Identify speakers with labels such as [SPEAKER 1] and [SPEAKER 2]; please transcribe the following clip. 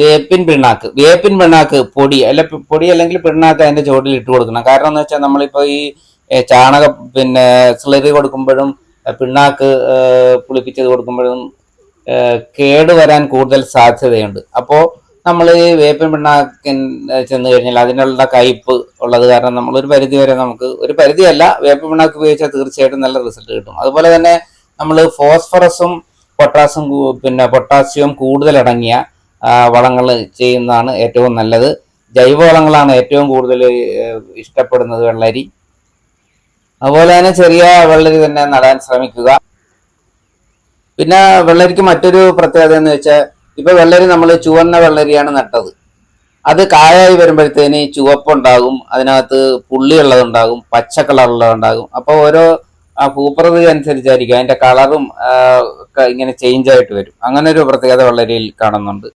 [SPEAKER 1] വേപ്പിൻ പിണ്ണാക്ക്. വേപ്പിൻ പിണ്ണാക്ക് പൊടി. അല്ല പൊടി അല്ലെങ്കിൽ പിണ്ണാക്ക് അതിന്റെ ചുവട്ടിൽ ഇട്ട് കൊടുക്കണം. കാരണം എന്ന് വെച്ചാൽ നമ്മളിപ്പോ ഈ ചാണക പിന്നെ സ്ലറി കൊടുക്കുമ്പോഴും പിണ്ണാക്ക് പുളിപ്പിച്ചത് കൊടുക്കുമ്പോഴും കേട് വരാൻ കൂടുതൽ സാധ്യതയുണ്ട്. അപ്പോൾ നമ്മൾ ഈ വേപ്പിൻ പിണ്ണാക്കിൻ ചെന്ന് കഴിഞ്ഞാൽ അതിനുള്ള കയ്പ് ഉള്ളത് കാരണം നമ്മൾ ഒരു പരിധി വരെ നമുക്ക് ഒരു പരിധിയല്ല വേപ്പിൻ പിണ്ണാക്ക് ഉപയോഗിച്ചാൽ തീർച്ചയായിട്ടും നല്ല റിസൾട്ട് കിട്ടും. അതുപോലെ തന്നെ നമ്മൾ ഫോസ്ഫറസും പൊട്ടാസും കൂ- പിന്നെ പൊട്ടാസ്യം കൂടുതലടങ്ങിയ വളങ്ങൾ ചെയ്യുന്നതാണ് ഏറ്റവും നല്ലത്. ജൈവവളങ്ങളാണ് ഏറ്റവും കൂടുതൽ ഇഷ്ടപ്പെടുന്നത് വെള്ളരി. അതുപോലെ തന്നെ ചെറിയ വെള്ളരി തന്നെ നടാൻ ശ്രമിക്കുക. പിന്നെ വെള്ളരിക്ക് മറ്റൊരു പ്രത്യേകത എന്ന് വെച്ചാൽ ഇപ്പൊ വെള്ളരി നമ്മൾ ചുവന്ന വെള്ളരിയാണ് നട്ടത്. അത് കായായി വരുമ്പോഴത്തേന് ചുവപ്പുണ്ടാകും അതിനകത്ത് പുള്ളിയുള്ളതുണ്ടാകും പച്ച കളറുള്ളതുണ്ടാകും അപ്പോൾ ഓരോ ആ ഭൂപ്രകൃതി അനുസരിച്ചായിരിക്കും. അതിന്റെ കളറും ഇങ്ങനെ ചേഞ്ച് ആയിട്ട് വരും. അങ്ങനെ ഒരു പ്രത്യേകത വെള്ളരിയിൽ കാണുന്നുണ്ട്.